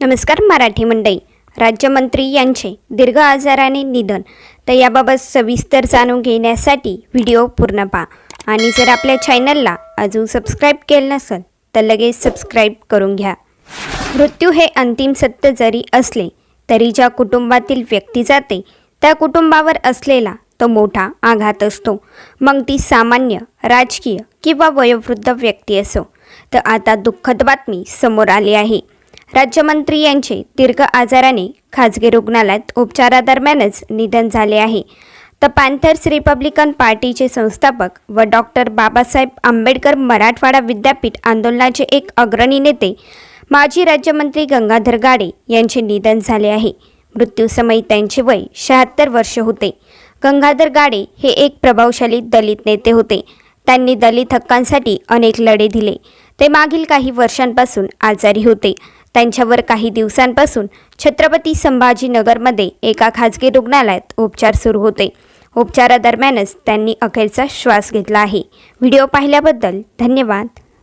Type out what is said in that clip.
नमस्कार मराठी मंडळी. राज्यमंत्री यांचे दीर्घ आजाराने निधन. तर याबाबत सविस्तर जाणून घेण्यासाठी व्हिडिओ पूर्ण पहा. आणि जर आपल्या चॅनलला अजून सबस्क्राईब केलं नसेल तर लगेच सबस्क्राईब करून घ्या. मृत्यू हे अंतिम सत्य जरी असले तरी ज्या कुटुंबातील व्यक्ती जाते त्या कुटुंबावर असलेला तो मोठा आघात असतो. मग ती सामान्य राजकीय किंवा वयोवृद्ध व्यक्ती असो. तर आता दुःखद बातमी समोर आली आहे. राज्यमंत्री यांचे दीर्घ आजाराने खाजगी रुग्णालयात उपचारादरम्यानच निधन झाले आहे. तर पॅन्थर्स रिपब्लिकन पार्टीचे संस्थापक व डॉक्टर बाबासाहेब आंबेडकर मराठवाडा विद्यापीठ आंदोलनाचे एक अग्रणी नेते माजी राज्यमंत्री गंगाधर गाडे यांचे निधन झाले आहे. मृत्यूसमयी त्यांचे वय शहात्तर वर्ष होते. गंगाधर गाडे हे एक प्रभावशाली दलित नेते होते. त्यांनी दलित हक्कांसाठी अनेक लढे दिले. ते मागील काही वर्षांपासून आजारी होते. त्यांच्यावर काही दिवसांपासून छत्रपती संभाजीनगरमध्ये एका खाजगी रुग्णालयात उपचार सुरू होते. उपचारादरम्यानच त्यांनी अखेरचा श्वास घेतला आहे. व्हिडिओ पाहिल्याबद्दल धन्यवाद.